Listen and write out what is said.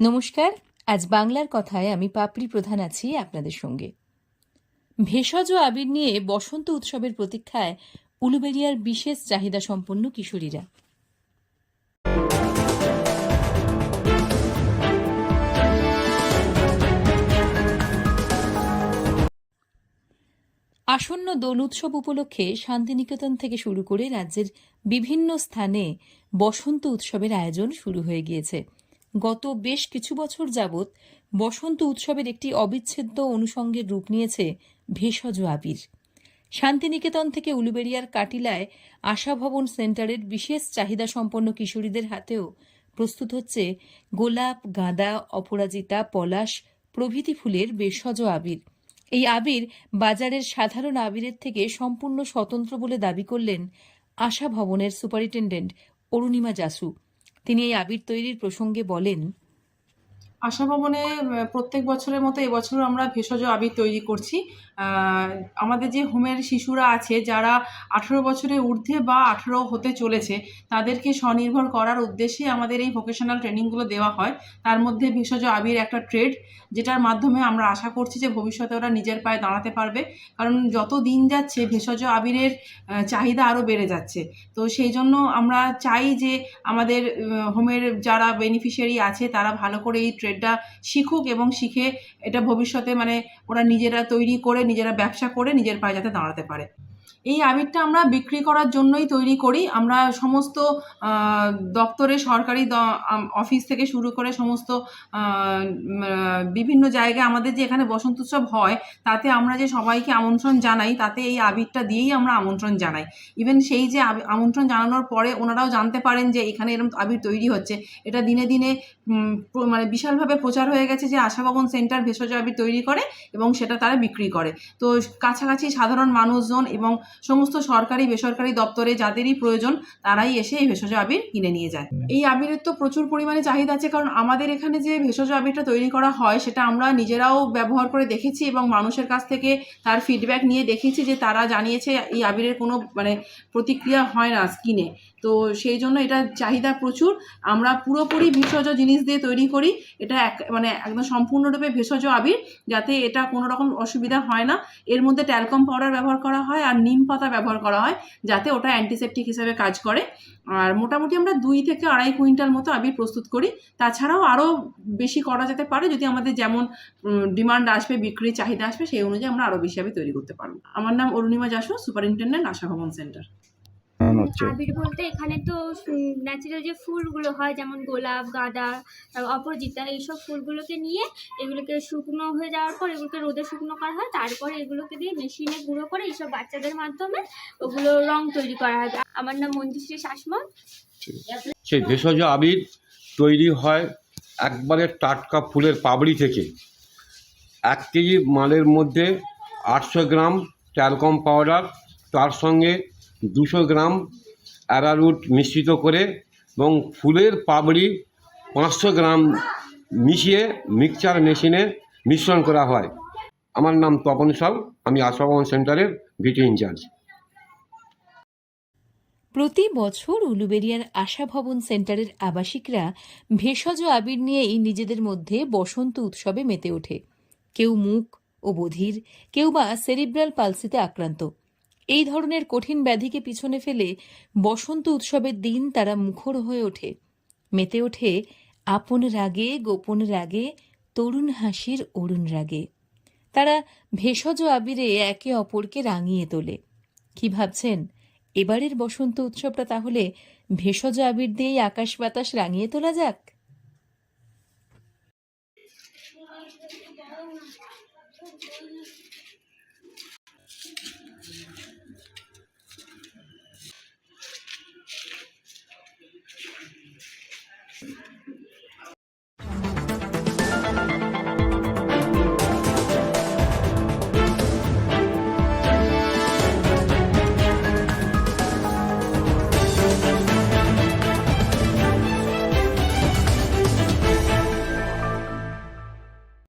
নমস্কার, আজ বাংলার কথায় আমি পাপড়ি প্রধান আছি আপনাদের সঙ্গে। ভেষজ আবির নিয়ে বসন্ত উৎসবের প্রতীক্ষায় উলুবেরিয়ার বিশেষ চাহিদা সম্পন্ন কিশোরীরা। আসন্ন দোল উৎসব উপলক্ষে শান্তিনিকেতন থেকে শুরু করে রাজ্যের বিভিন্ন স্থানে বসন্ত উৎসবের আয়োজন শুরু হয়ে গিয়েছে। গত বেশ কিছু বছর যাবৎ বসন্ত উৎসবের একটি অবিচ্ছেদ্য অনুষঙ্গের রূপ নিয়েছে ভেষজ আবির। শান্তিনিকেতন থেকে উলুবেরিয়ার কাটিলায় আশাভবন সেন্টারের বিশেষ চাহিদা সম্পন্ন কিশোরীদের হাতেও প্রস্তুত হচ্ছে গোলাপ, গাঁদা, অপরাজিতা, পলাশ প্রভৃতি ফুলের ভেষজ আবির। এই আবির বাজারের সাধারণ আবিরের থেকে সম্পূর্ণ স্বতন্ত্র বলে দাবি করলেন আশা ভবনের সুপারিনটেন্ডেন্ট অরুণিমা জাসু। তিনি এই আবির তৈরির প্রসঙ্গে বলেন আশা ভবনে প্রত্যেক বছরের মতো এবছরও আমরা ভেষজ আবির তৈরি করছি। আমাদের যে হোমের শিশুরা আছে, যারা আঠেরো বছরের ঊর্ধ্বে বা আঠেরো হতে চলেছে, তাদেরকে স্বনির্ভর করার উদ্দেশ্যে আমাদের এই ভোকেশনাল ট্রেনিংগুলো দেওয়া হয়। তার মধ্যে ভেষজ আবির একটা ট্রেড যেটার মাধ্যমে আমরা আশা করছি যে ভবিষ্যতে ওরা নিজের পায়ে দাঁড়াতে পারবে। কারণ যত দিন যাচ্ছে, ভেষজ আবিরের চাহিদা আরও বেড়ে যাচ্ছে। তো সেই জন্য আমরা চাই যে আমাদের হোমের যারা বেনিফিশিয়ারি আছে, তারা ভালো করে এই ট্রেডটা শিখুক এবং শিখে এটা ভবিষ্যতে মানে ওরা নিজেরা তৈরি করে, নিজেরা ব্যবসা করে, নিজের পায়ে যাতে দাঁড়াতে পারে। এই আবিরটা আমরা বিক্রি করার জন্যই তৈরি করি। আমরা সমস্ত দপ্তরে, সরকারি অফিস থেকে শুরু করে সমস্ত বিভিন্ন জায়গায় আমাদের যে এখানে বসন্ত উৎসব হয়, তাতে আমরা যে সবাইকে আমন্ত্রণ জানাই, তাতে এই আবিরটা দিয়েই আমরা আমন্ত্রণ জানাই। ইভেন সেই যে আমন্ত্রণ জানানোর পরে ওনারাও জানতে পারেন যে এখানে এরকম আবির তৈরি হচ্ছে। এটা দিনে দিনে মানে বিশালভাবে প্রচার হয়ে গেছে যে আশা ভবন সেন্টার ভেষজ আবির তৈরি করে এবং সেটা তারা বিক্রি করে। তো কাছাকাছি সাধারণ মানুষজন এবং সমস্ত সরকারি বেসরকারি দপ্তরে যাদেরই প্রয়োজন তারাই এসে এই ভেষজ আবির কিনে নিয়ে যায়। এই আবিরের তো প্রচুর পরিমাণে চাহিদা আছে কারণ আমাদের এখানে যে ভেষজ আবিরটা তৈরি করা হয় সেটা আমরা নিজেরাও ব্যবহার করে দেখেছি এবং মানুষের কাছ থেকে তার ফিডব্যাক নিয়ে দেখেছি যে তারা জানিয়েছে এই আবিরের কোনো মানে প্রতিক্রিয়া হয় না স্কিনে তো সেই জন্য এটা চাহিদা প্রচুর। আমরা পুরোপুরি ভেষজ জিনিস দিয়ে তৈরি করি। এটা এক মানে একদম সম্পূর্ণরূপে ভেষজ আবির যাতে এটা কোনো রকম অসুবিধা হয় না। এর মধ্যে ট্যালকম পাউডার ব্যবহার করা হয় আর নিম পাতা ব্যবহার করা হয়, যাতে ওটা অ্যান্টিসেপ্টিক হিসেবে কাজ করে। আর মোটামুটি আমরা দুই থেকে আড়াই কুইন্টাল মতো আবির প্রস্তুত করি। তাছাড়াও আরও বেশি করা যেতে পারে যদি আমাদের যেমন ডিমান্ড আসবে, বিক্রির চাহিদা আসবে, সেই অনুযায়ী আমরা আরও বেশি আবির তৈরি করতে পারব। আমার নাম অরুণিমা জাসু সুপারিনটেন্ডেন্ট আশা ভবন সেন্টার হচ্ছে। আবির বলতে এখানে তো ন্যাচারাল যে ফুলগুলো হয় যেমন গোলাপ গাঁদা অপরাজিতা এইসব ফুলগুলোকে নিয়ে এগুলোকে শুকনো হয়ে যাওয়ার পর এগুলোকে রোদে শুকনো করা হয় তারপরে এগুলোকে দিয়ে মেশিনে গুঁড়ো করে এইসব বাচ্চাদের মাধ্যমে ওগুলো রং তৈরি করা হয়। আমার নাম মঞ্জুশ্রী শাসমল। সেই ভেষজ আবির তৈরি হয় একবারে টাটকা ফুলের পাবড়ি থেকে। এক কেজি মালের মধ্যে আটশো গ্রাম ট্যালকম পাউডার তার সঙ্গে দুশো গ্রাম অ্যারারুট মিশ্রিত করে এবং ফুলের পাবড়ি পাঁচশো গ্রাম মিশিয়ে মিক্সচার মেশিনে মিশ্রণ করা হয়। আমার নাম তপন সাউ আমি আশাভবন সেন্টারের ভিটি ইনচার্জ। প্রতি বছর উলুবেরিয়ার আশা ভবন সেন্টারের আবাসিকরা ভেষজ আবির নিয়েই নিজেদের মধ্যে বসন্ত উৎসবে মেতে ওঠে। কেউ মুখ ও বধির, কেউ বা সেরিব্রাল পালসিতে আক্রান্ত। এই ধরনের কঠিন ব্যাধিকে পিছনে ফেলে বসন্ত উৎসবের দিন তারা মুখর হয়ে ওঠে। মেতে ওঠে আপন রাগে, গোপন রাগে, তরুণ হাসির অরুণ রাগে। তারা ভেষজ আবিরে একে অপরকে রাঙিয়ে তোলে। কি ভাবছেন? এবারের বসন্ত উৎসবটা তাহলে ভেষজ আবির দিয়েই আকাশ বাতাস রাঙিয়ে তোলা যাক?